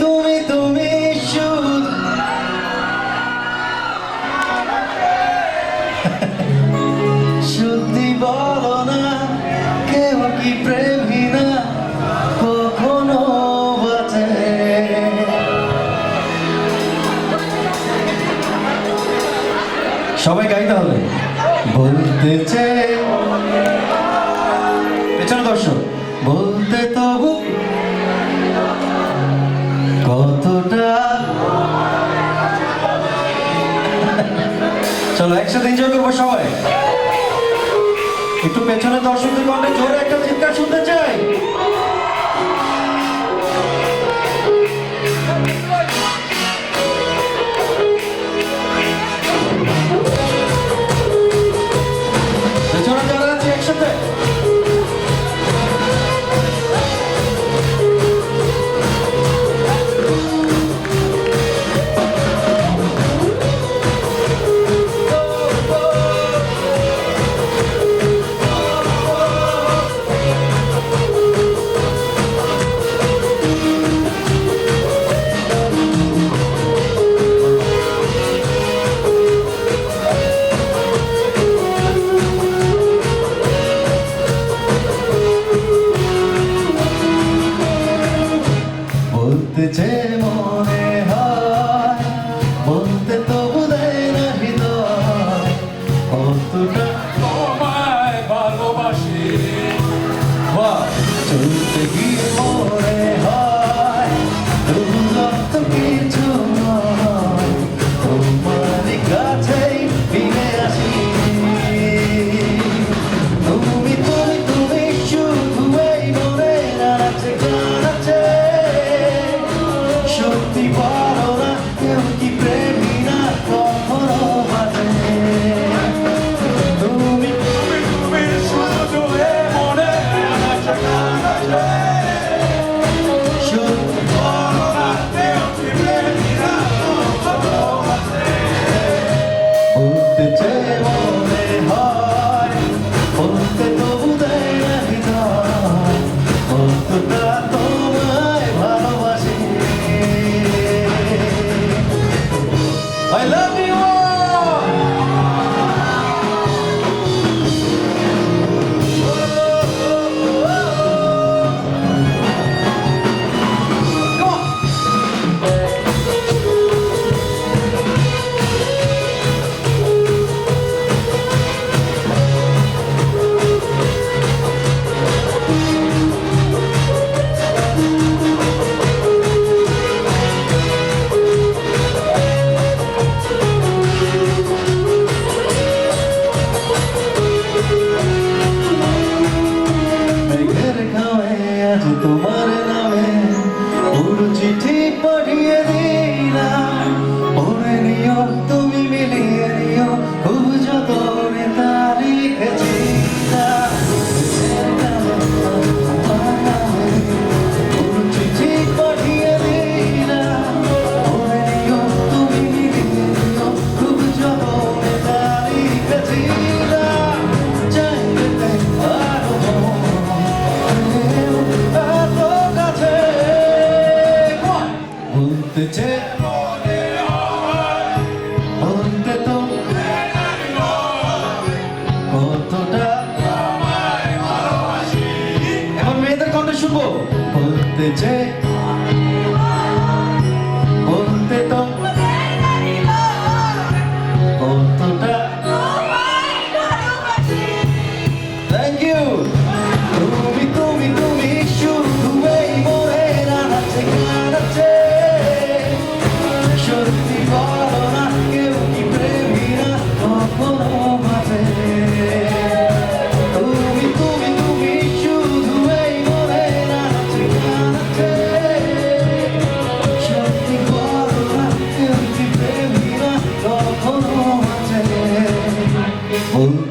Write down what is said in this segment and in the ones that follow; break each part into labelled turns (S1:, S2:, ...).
S1: তুমি তুমি সত্যি বলো কেউ কি প্রেমী না? কখনো বাঁচে সবাই গাইতে হবে। বলতে চাই পেছনে দর্শক, বলতে চলো একসাথে এনজয় করব সবাই। একটু পেছনে দর্শকদের কণ্ঠে জোরে একটা চিৎকার শুনতে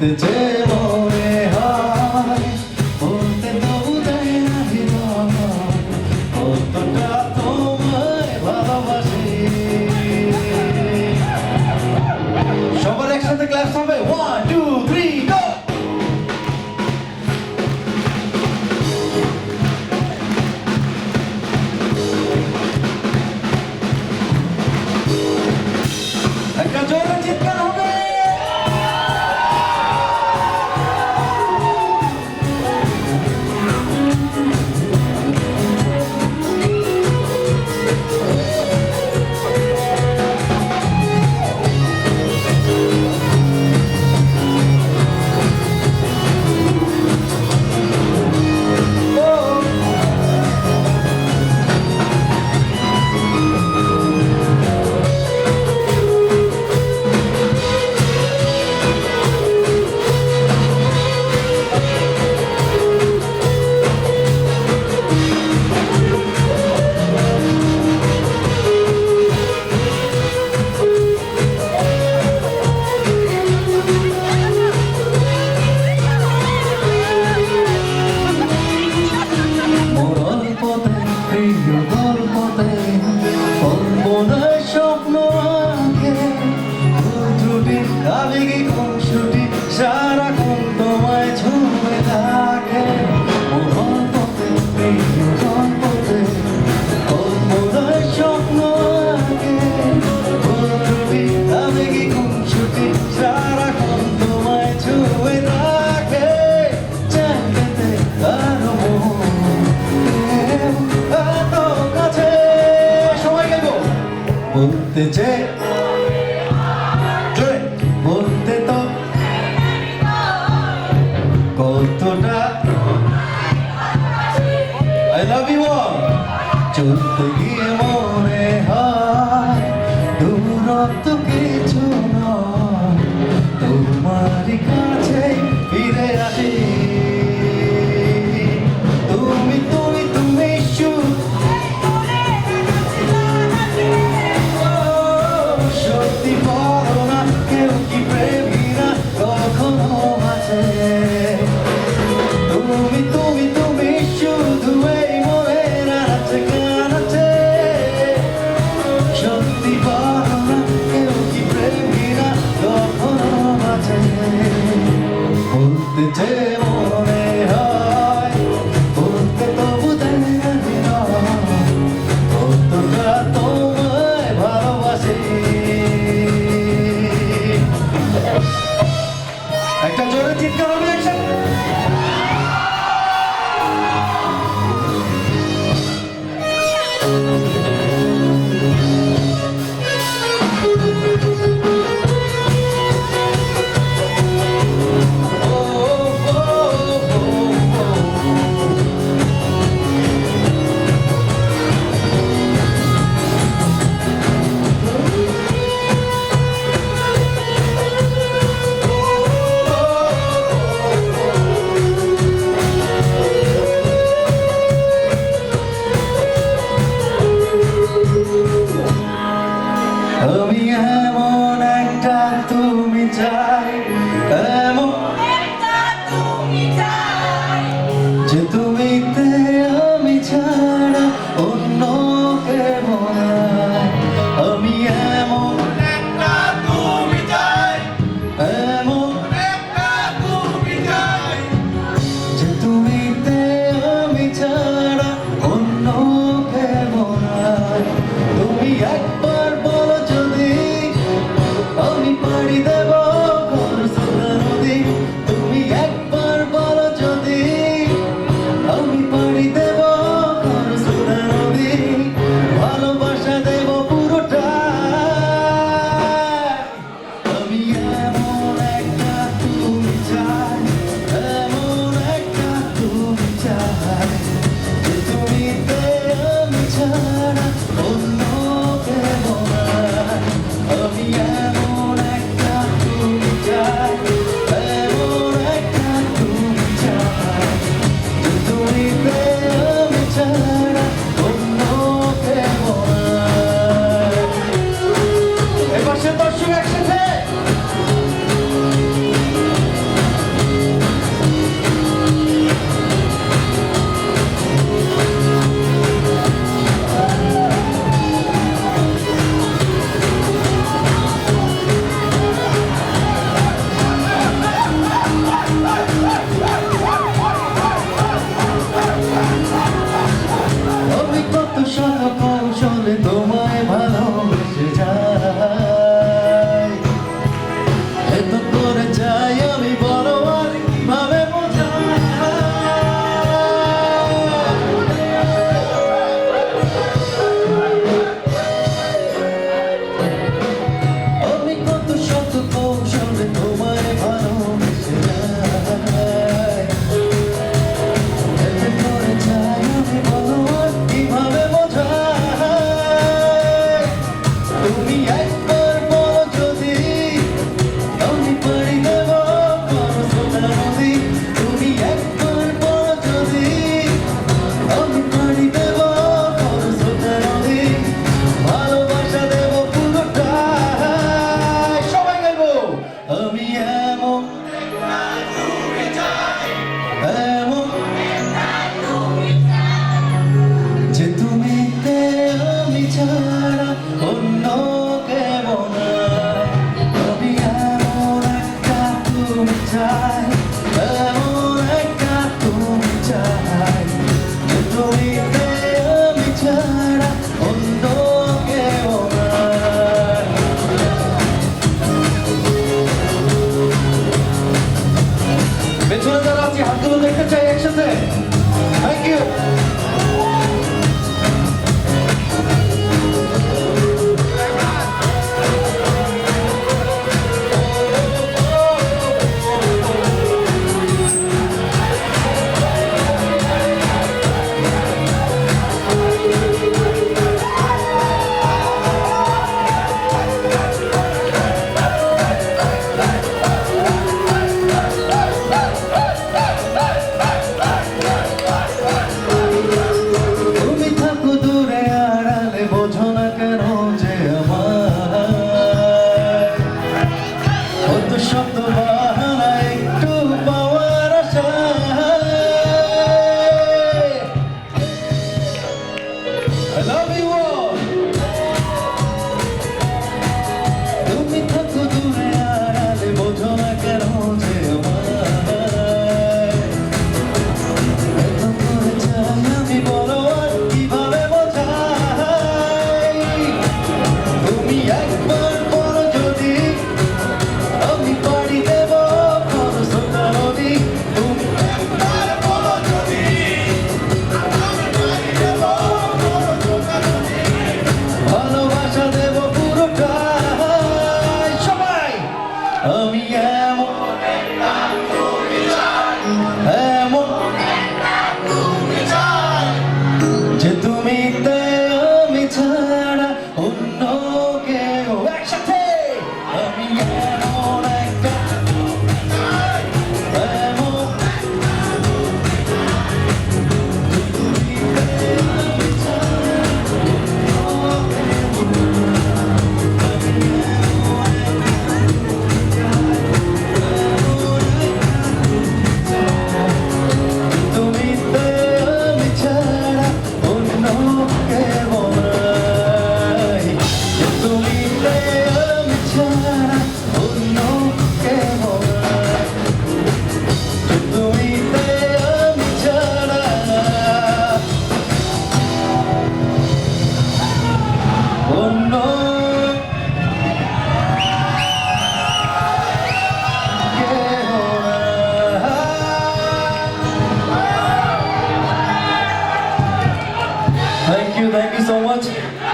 S1: the day.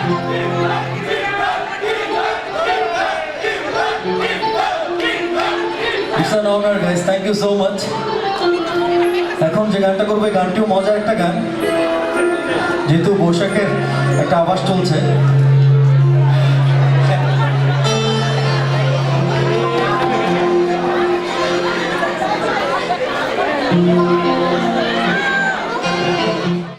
S1: It's an honor guys, thank you so এখন যে গানটা করব এই গানটিও মজার একটা গান যেহেতু বৈশাখের একটা আবাস চলছে Thank you.